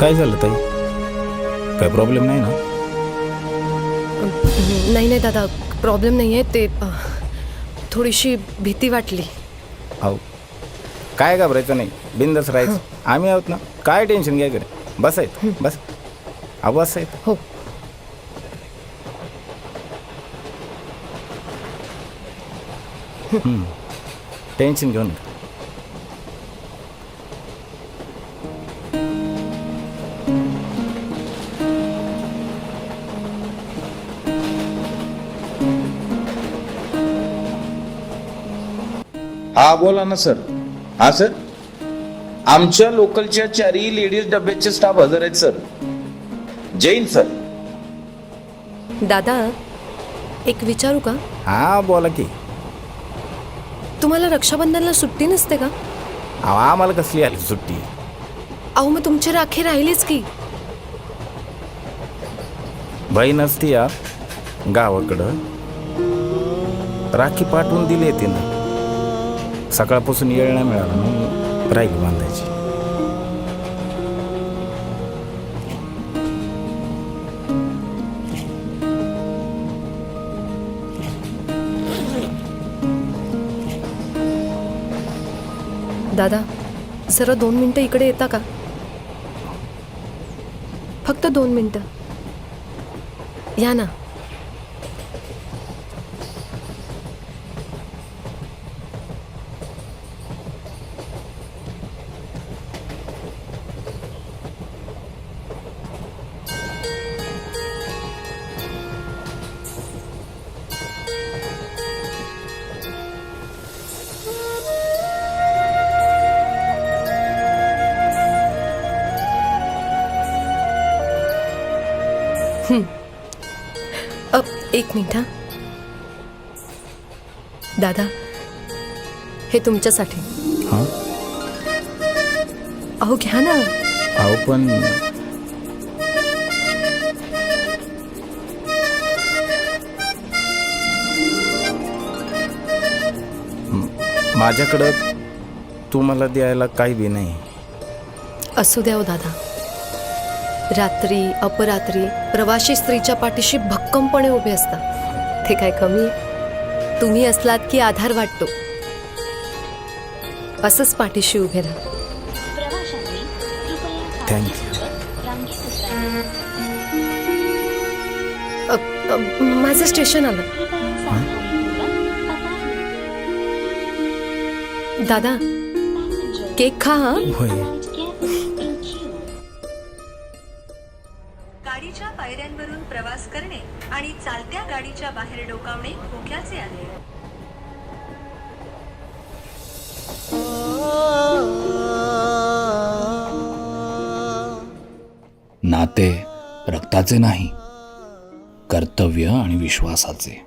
काय झालं ताई? काय प्रॉब्लेम नाही ना? नाही नाही दादा प्रॉब्लेम नाही आहे ते अ, थोडीशी भीती वाटली. अहो काय घाबरायचं नाही. बिंदच राहायचं. आम्ही आहोत ना. काय टेन्शन घ्या करे बसायत बस. अहो बसायत हो. टेन्शन घेऊ नका हा बोला ना सर. हा सर? आमच्या लोकलच्या चारही लेडीज डब्याचे स्टाफ हजर आहेत सर. जैन सर. दादा एक विचारू का? हा बोला की. तुम्हाला रक्षाबंधनला सुट्टी नसते का? अहो आम्हाला कसली आली सुट्टी? अहो मग तुमची राखी राहिलीच की. बहीण असती या गावाकडं. राखी पाठवून दिली येते ना सकाळपासून येळ नाही मिळाला मग राखी बांधायची. दादा जरा दोन मिनटं इकडे येता का? फक्त दोन मिनटं. या ना. अ, एक मिनिट हा. दादा हे तुमच्यासाठी. हां? अहो घ्या ना. अहो पण म- माझ्याकडं तुम्हाला द्यायला काही बी नाही. असू द्या हो दादा. रात्री अपरात्री प्रवासी स्त्रीच्या पाठीशी भक्कमपणे उभे असता ते काय कमी? तुम्ही असलात की आधार वाटतो. असंच पाठीशी उभे राहा. अ, अ, माझं स्टेशन आलं. दादा केक खा हा? होय. प्रवास करणे आणि चालत्या गाडीच्या बाहेर डोकावणे धोक्याचे आहे. नाते रक्ताचे नाही कर्तव्य आणि विश्वासाचे.